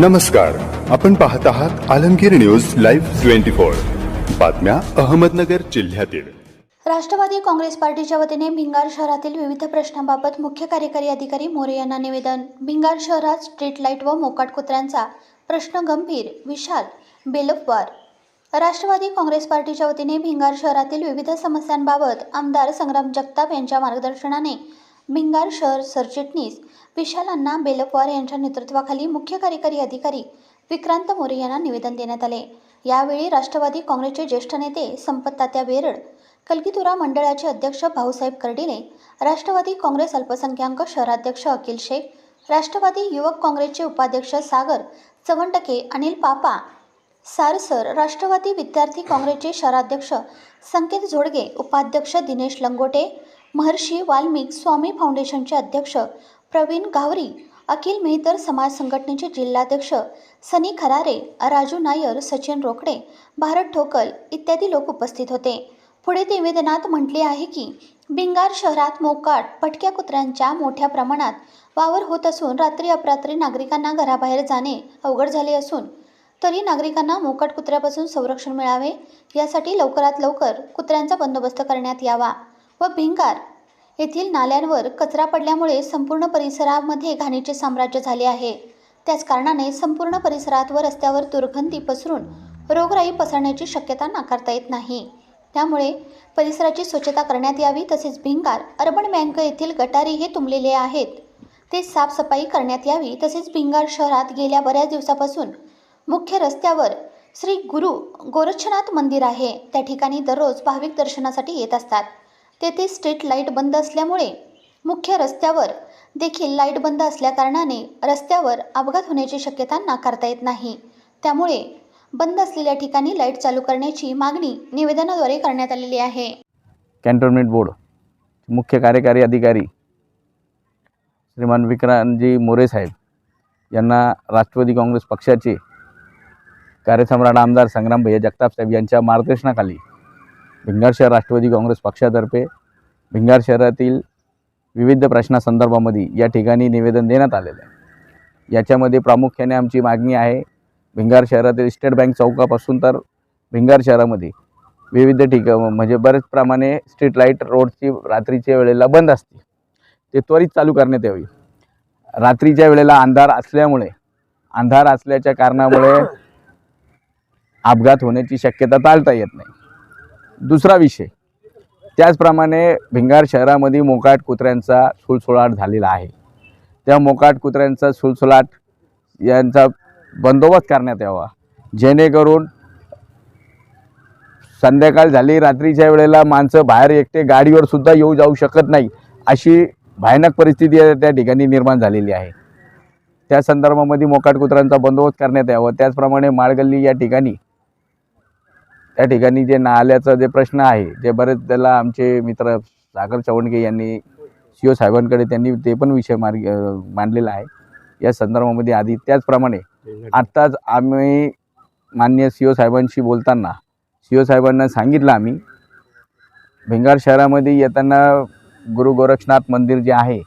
नमस्कार. आपण पाहत आहात Alamgir news live twenty four. बातम्या अहमदनगर जिल्ह्यातील. राष्ट्रवादी काँग्रेस पार्टीच्या वतीने भिंगार शहरातील विविध प्रश्नांबाबत मुख्य कार्यकारी अधिकारी मोरे यांना निवेदन. भिंगार शहरात स्ट्रीट लाइट व मोकाट कुत्र्यांचा प्रश्न गंभीर विशाल बेलफवार राष्ट्रवादी काँग्रेस पार्टीच्या वतीने भिंगार शहरातील विविध समस्यांबाबत आमदार संग्राम जगताप यांच्या मार्गदर्शनाने भिंगार शहर सरचिटणीस विशाल अण्णा बेलफवार यांच्या नेतृत्वाखाली मुख्य कार्यकारी अधिकारी विक्रांत मोरे यांना निवेदन देण्यात आले. यावेळी राष्ट्रवादी काँग्रेसचे ज्येष्ठ नेते संपत तात्या बेरड कलगीतुरा मंडळाचे अध्यक्ष भाऊसाहेब कर्डिले राष्ट्रवादी काँग्रेस अल्पसंख्याक शहराध्यक्ष अखिल शेख राष्ट्रवादी युवक काँग्रेसचे उपाध्यक्ष सागर चवंडके अनिल पापा सारसर राष्ट्रवादी विद्यार्थी काँग्रेसचे शहराध्यक्ष संकेत झोडगे उपाध्यक्ष दिनेश लंगोटे महर्षी वाल्मिक स्वामी फाउंडेशनचे अध्यक्ष प्रवीण गावरी अखिल मेहतर समाज संघटनेचे जिल्हाध्यक्ष सनी खरारे राजू नायर सचिन रोकडे भारत ठोकल इत्यादी लोक उपस्थित होते. पुढे निवेदनात म्हटले आहे की बिंगार शहरात मोकाट पटक्या कुत्र्यांच्या मोठ्या प्रमाणात वावर होत असून रात्री अपरात्री नागरिकांना घराबाहेर जाणे अवघड झाले असून तरी नागरिकांना मोकाट कुत्र्यापासून संरक्षण मिळावे यासाठी लवकरात लवकर कुत्र्यांचा बंदोबस्त करण्यात यावा. व भिंगार येथील नाल्यांवर कचरा पडल्यामुळे संपूर्ण परिसरामध्ये घाणीचे साम्राज्य झाले आहे. त्याच कारणाने संपूर्ण परिसरात व रस्त्यावर दुर्गंधी पसरून रोगराई पसरण्याची शक्यता नाकारता येत नाही. त्यामुळे परिसराची स्वच्छता करण्यात यावी तसेच भिंगार अर्बन बँक येथील गटारी हे तुंबलेले आहेत. ते साफसफाई करण्यात यावी तसेच भिंगार शहरात गेल्या बऱ्याच दिवसापासून मुख्य रस्त्यावर श्री गुरु गोरक्षनाथ मंदिर आहे. त्या ठिकाणी दररोज भाविक दर्शनासाठी येत असतात. तेथे स्ट्रीट लाइट बंद असल्यामुळे मुख्य रस्त्यावर देखील लाइट बंद असल्याकारणाने रस्त्यावर अपघात होण्याची शक्यता नाकारता येत नाही. त्यामुळे बंद असलेल्या ठिकाणी लाइट चालू करण्याची मागणी निवेदनाद्वारे करण्यात आलेली आहे. कॅन्टोन्मेंट बोर्ड मुख्य कार्यकारी अधिकारी श्रीमान विक्रांतजी मोरे साहेब यांना राष्ट्रवादी काँग्रेस पक्षाचे कार्यसम्राट आमदार संग्राम भैया जगताप साहेब यांच्या मार्गदर्शनाखाली भिंगार शहर राष्ट्रवादी काँग्रेस पक्षातर्फे भिंगार शहरातील विविध प्रश्नासंदर्भामध्ये या ठिकाणी निवेदन देण्यात आलेलं आहे. याच्यामध्ये प्रामुख्याने आमची मागणी आहे भिंगार शहरातील स्टेट बँक चौकापासून तर भिंगार शहरामध्ये विविध ठिका म्हणजे बरेच प्रमाणे स्ट्रीट लाइट रोडची रात्रीच्या वेळेला बंद असते. ते त्वरित चालू करण्यात यावी. रात्रीच्या वेळेला अंधार असल्यामुळे अंधार असल्याच्या कारणामुळे अपघात होण्याची शक्यता टाळता येत नाही. दुसरा विषय. त्याचप्रमाणे भिंगार शहरामध्ये मोकाट कुत्र्यांचा सुळसुळाट झालेला आहे. त्या मोकाट कुत्र्यांचा सुळसुळाट यांचा बंदोबस्त करण्यात यावा. जेणेकरून संध्याकाळ झाली रात्रीच्या वेळेला माणसं बाहेर एकटे गाडीवर सुद्धा येऊ जाऊ शकत नाही अशी भयानक परिस्थिती त्या ठिकाणी निर्माण झालेली आहे. त्या संदर्भामध्ये मोकाट कुत्र्यांचा बंदोबस्त करण्यात यावा. त्याचप्रमाणे माळगल्ली या ठिकाणी त्या ठिकाणी जे नाल्याचा जे प्रश्न आहे ते बरेच त्याला आमचे मित्र सागर चवणगे यांनी सी ओ साहेबांकडे त्यांनी ते पण विषय मार्ग मांडलेला आहे. या संदर्भामध्ये आधी त्याचप्रमाणे आत्ताच आम्ही मान्य सी ओ साहेबांशी बोलताना सी ओ साहेबांना सांगितलं आम्ही भिंगार शहरामध्ये येताना गुरु गोरक्षनाथ मंदिर जे आहे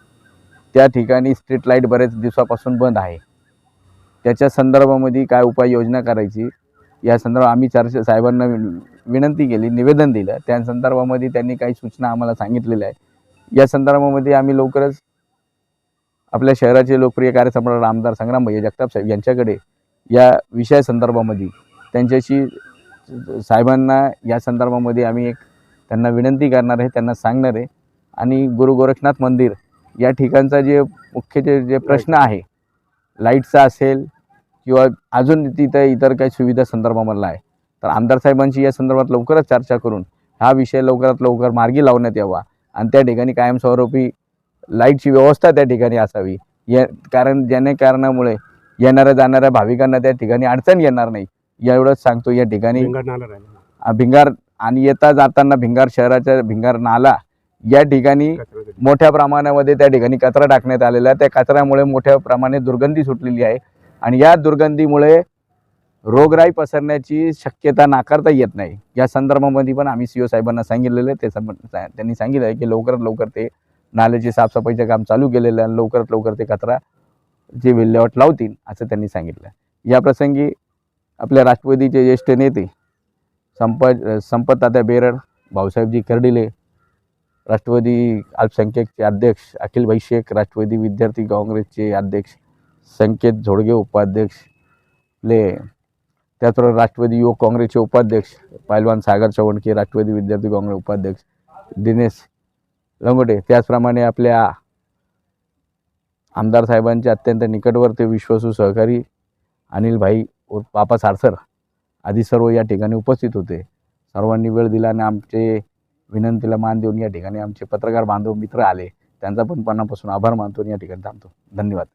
त्या ठिकाणी स्ट्रीट लाइट बरेच दिवसापासून बंद आहे. त्याच्या संदर्भामध्ये काय उपाययोजना करायची? या संदर्भात आम्ही चर्चा साहेबांना विन- विनंती केली निवेदन दिलं. त्या संदर्भामध्ये त्यांनी काही सूचना आम्हाला सांगितलेल्या आहे या संदर्भामध्ये आम्ही लवकरच आपल्या शहराचे लोकप्रिय कार्यसम्राट आमदार संग्राम भैया जगताप साहेब यांच्याकडे या विषया संदर्भामध्ये त्यांच्याशी साहेबांना या संदर्भामध्ये आम्ही एक त्यांना विनंती करणार आहे त्यांना सांगणार आहे. आणि गुरु गोरखनाथ मंदिर या ठिकाणचा जे मुख्य जे जे प्रश्न आहे लाईटचा असेल किंवा अजून तिथं इतर काही सुविधा संदर्भामधला आहे. तर आमदार साहेबांशी या संदर्भात लवकरच चर्चा करून हा विषय लवकरात लवकर मार्गी लावण्यात यावा आणि त्या ठिकाणी कायमस्वरूपी लाईटची व्यवस्था त्या ठिकाणी असावी. या कारण ज्याने कारणामुळे येणाऱ्या जाणाऱ्या भाविकांना त्या ठिकाणी अडचण येणार नाही. एवढंच सांगतो या ठिकाणी भिंगार आणि येता जाताना भिंगार शहराच्या भिंगार नाला या ठिकाणी मोठ्या प्रमाणामध्ये त्या ठिकाणी कचरा टाकण्यात आलेला आहे. त्या कचऱ्यामुळे मोठ्या प्रमाणे दुर्गंधी सुटलेली आहे. आणि या दुर्गंधीमुळे रोगराई पसरण्याची शक्यता नाकारता येत नाही. या संदर्भामध्ये पण आम्ही सी ओ साहेबांना सांगितलेलं ते त्यांनी सांगितलं आहे की लवकरात लवकर ते नाल्याची साफसफाईचं काम चालू केलेलं आहे. आणि लवकरात लवकर ते कचरा जे विल्हेवाट लावतील असं त्यांनी सांगितलं या प्रसंगी आपल्या राष्ट्रवादीचे ज्येष्ठ नेते संप संपततात्या बेरड भाऊसाहेबजी कर्डिले राष्ट्रवादी अल्पसंख्याकचे अध्यक्ष अखिलभाई शेख राष्ट्रवादी विद्यार्थी काँग्रेसचे अध्यक्ष संकेत झोडगे उपाध्यक्ष ले त्याचबरोबर राष्ट्रवादी युवक काँग्रेसचे उपाध्यक्ष पैलवान सागर चवणके राष्ट्रवादी विद्यार्थी काँग्रेस उपाध्यक्ष दिनेश लंगोटे. त्याचप्रमाणे आपल्या आमदार साहेबांचे अत्यंत निकटवर्ती विश्वासू सहकारी अनिलभाई व पापा सारसर आदी सर्व या ठिकाणी उपस्थित होते. सर्वांनी वेळ दिला आणि आमचे विनंतीला मान देऊन या ठिकाणी आमचे पत्रकार बांधव मित्र आले. त्यांचा पण मनापासून आभार मानतो आणि या ठिकाणी थांबतो. धन्यवाद.